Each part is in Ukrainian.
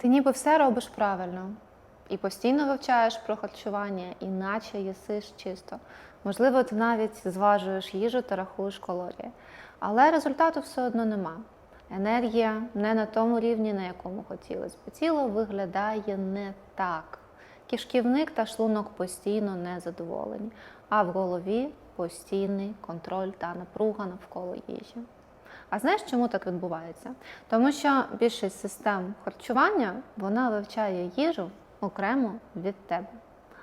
Ти ніби все робиш правильно і постійно вивчаєш про харчування, іначе їсиш чисто. Можливо, ти навіть зважуєш їжу та рахуєш калорії. Але результату все одно нема. Енергія не на тому рівні, на якому хотілося б. Тіло виглядає не так. Кишківник та шлунок постійно не задоволені, а в голові постійний контроль та напруга навколо їжі. А знаєш, чому так відбувається? Тому що більшість систем харчування вона вивчає їжу окремо від тебе.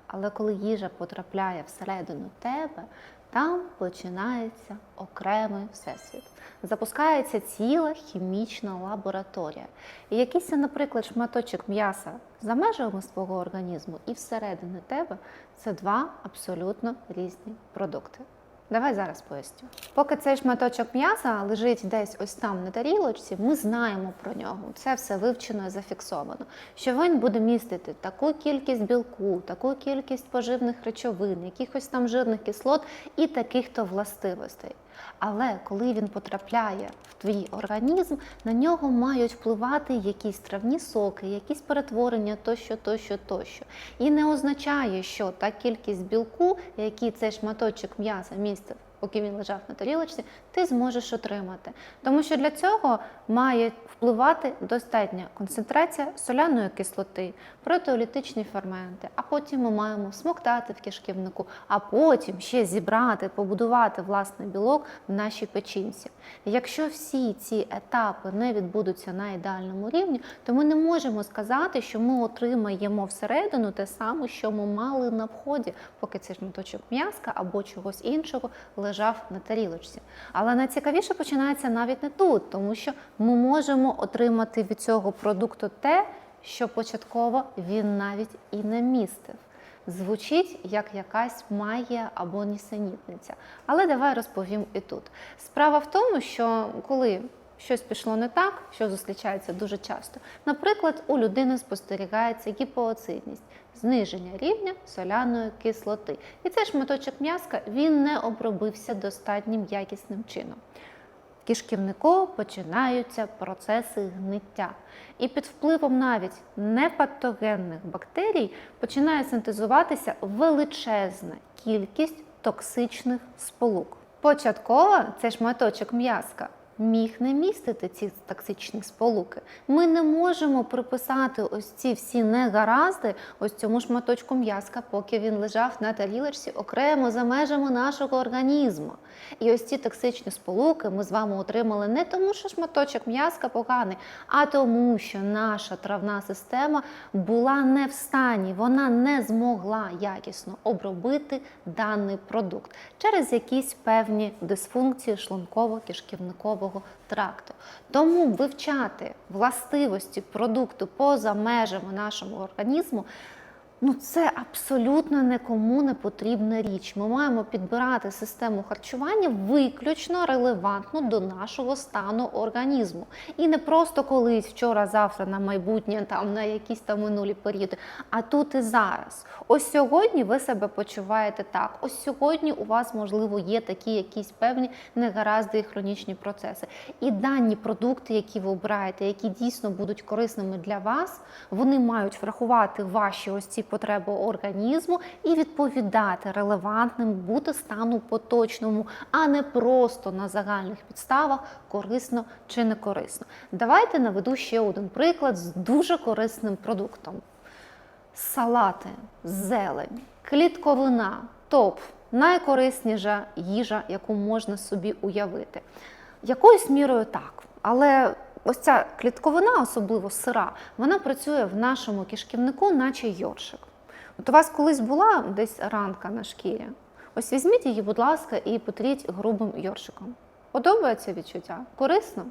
Але коли їжа потрапляє всередину тебе, там починається окремий всесвіт. Запускається ціла хімічна лабораторія. І якийсь, наприклад, шматочок м'яса за межами свого організму і всередини тебе це два абсолютно різні продукти. Давай зараз поясню. Поки цей шматочок м'яса лежить десь ось там на тарілочці, ми знаємо про нього. Це все вивчено і зафіксовано. Що він буде містити таку кількість білку, таку кількість поживних речовин, якихось там жирних кислот і таких то властивостей. Але коли він потрапляє в твій організм, на нього мають впливати якісь травні соки, якісь перетворення тощо, тощо, тощо. І не означає, що та кількість білку, який цей шматочок м'яса містив, поки він лежав на тарілочці, ти зможеш отримати. Тому що для цього має впливати достатня концентрація соляної кислоти, протеолітичні ферменти, а потім ми маємо смоктати в кишківнику, а потім ще зібрати, побудувати власний білок в нашій печінці. Якщо всі ці етапи не відбудуться на ідеальному рівні, то ми не можемо сказати, що ми отримаємо всередину те саме, що ми мали на вході, поки цей шматочок м'яска або чогось іншого лежав на тарілочці. Але найцікавіше починається навіть не тут, тому що ми можемо отримати від цього продукту те, що початково він навіть і не містив. Звучить як якась магія або нісенітниця. Але давай розповім і тут. Справа в тому, що коли щось пішло не так, що зустрічається дуже часто, наприклад, у людини спостерігається гіпооцидність, зниження рівня соляної кислоти. І цей шматочок м'яска він не обробився достатнім якісним чином. В кишківнику починаються процеси гниття. І під впливом навіть непатогенних бактерій починає синтезуватися величезна кількість токсичних сполук. Початково цей шматочок м'яска міг не містити ці токсичні сполуки. Ми не можемо приписати ось ці всі негаразди ось цьому шматочку м'яска, поки він лежав на тарілочці окремо за межами нашого організму. І ось ці токсичні сполуки ми з вами отримали не тому, що шматочок м'яска поганий, а тому, що наша травна система була не в стані, вона не змогла якісно обробити даний продукт через якісь певні дисфункції шлунково-кишківникового тракту. Тому вивчати властивості продукту поза межами нашого організму. Ну, це абсолютно нікому не потрібна річ. Ми маємо підбирати систему харчування виключно релевантну до нашого стану організму. І не просто колись вчора, завтра, на майбутнє, там на якісь там минулі періоди, а тут і зараз. Ось сьогодні ви себе почуваєте так. Ось сьогодні у вас, можливо, є такі якісь певні негаразди і хронічні процеси. І дані продукти, які ви обираєте, які дійсно будуть корисними для вас, вони мають врахувати ваші ось ці потреби організму і відповідати релевантним бути стану поточному, а не просто на загальних підставах корисно чи не корисно. Давайте наведу ще один приклад з дуже корисним продуктом: салати, зелень, клітковина, топ найкорисніша їжа, яку можна собі уявити. Якоюсь мірою так, але ось ця клітковина, особливо сира, вона працює в нашому кишківнику, наче йоршик. От у вас колись була десь ранка на шкірі. Ось візьміть її, будь ласка, і потріть грубим йоршиком. Подобається відчуття? Корисно?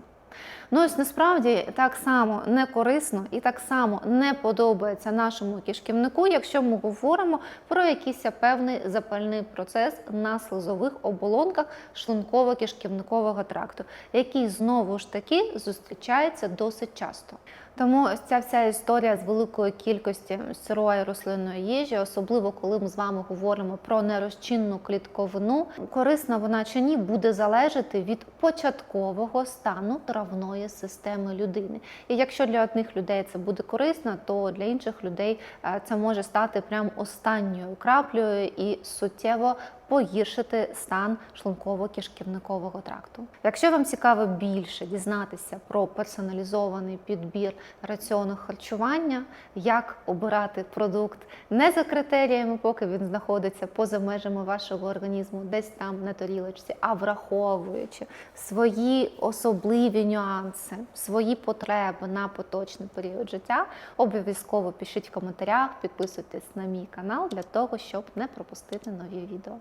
Ну ось насправді так само не корисно і так само не подобається нашому кишківнику, якщо ми говоримо про якийсь певний запальний процес на слизових оболонках шлунково-кишківникового тракту, який знову ж таки зустрічається досить часто. Тому ось ця вся історія з великою кількістю сирої рослинної їжі, особливо коли ми з вами говоримо про нерозчинну клітковину, корисна вона чи ні, буде залежати від початкового стану травної системи людини. І якщо для одних людей це буде корисно, то для інших людей е, це може стати прям останньою краплею і суттєво погіршити стан шлунково-кишківникового тракту. Якщо вам цікаво більше дізнатися про персоналізований підбір раціону харчування, як обирати продукт не за критеріями, поки він знаходиться поза межами вашого організму, десь там на тарілочці, а враховуючи свої особливі нюанси, свої потреби на поточний період життя, обов'язково пишіть в коментарях, підписуйтесь на мій канал для того, щоб не пропустити нові відео.